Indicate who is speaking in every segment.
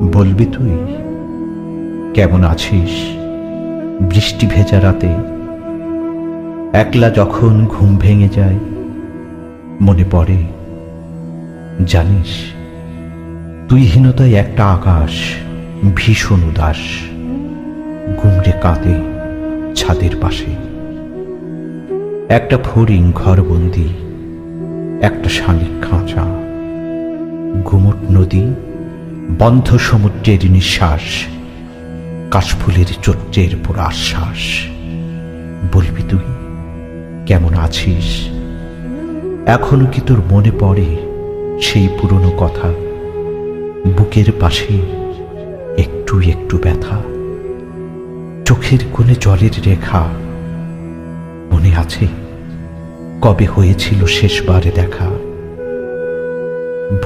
Speaker 1: বলবি তুই, কেমন আছিস? বৃষ্টি ভেজা রাতে, একলা যখন ঘুম ভেঙে যায়, মনে পড়ে, জানিস তুই হীনতায় একটা আকাশ ভীষণ উদাস, গুমড়ে কাঁদে ছাদের পাশে। একটা ফড়িং ঘরবন্দি, একটা শালিক খাঁচা, গুমট নদী বন্ধ সমুদ্রের নিঃশ্বাস, কাশফুলের চোট্টের উপর আশ্বাস। বলবি তুই, কেমন আছিস? এখনও কি তোর মনে পড়ে সেই পুরনো কথা? বুকের পাশে একটু একটু ব্যথা। চোখের কোণে জলের রেখা। মনে আছে কবে হয়েছিল শেষবারে দেখা?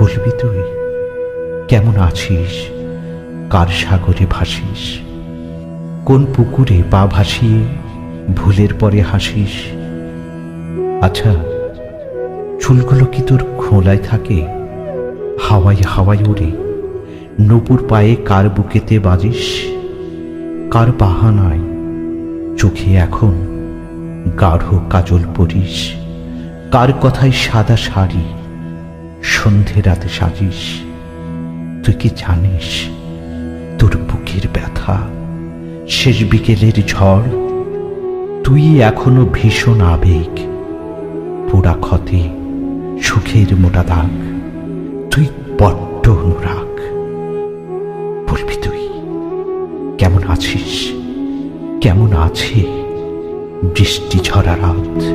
Speaker 1: বলবি তুই কেমন আছিস? কার সাগরে ভাসিস? কোন পুকুরে পা ভাসিয়ে ভুলের পরে হাসিস? আচ্ছা চুলগুলো কি তোর খোলায় থাকে? হাওয়াই হাওয়াই ওড়ে নপুর পায়ে কার বুকেতে বাজিস? কার বাহানায় চোখে এখন গাঢ় কাজল পরিস? কার কথায় সাদা শাড়ি সন্ধে রাতে সাজিস? তুই কি জানিস? তোর বুকের ব্যথা, শেষ বিকেলের ঝড়, তুই এখনও ভীষণ আবেগ। পোড়া ক্ষতে, সুখের মোটা দাগ, তুই বড্ড অনুরাগ। বলবি তুই, কেমন আছিস? কেমন আছে বৃষ্টি ঝরা রাত?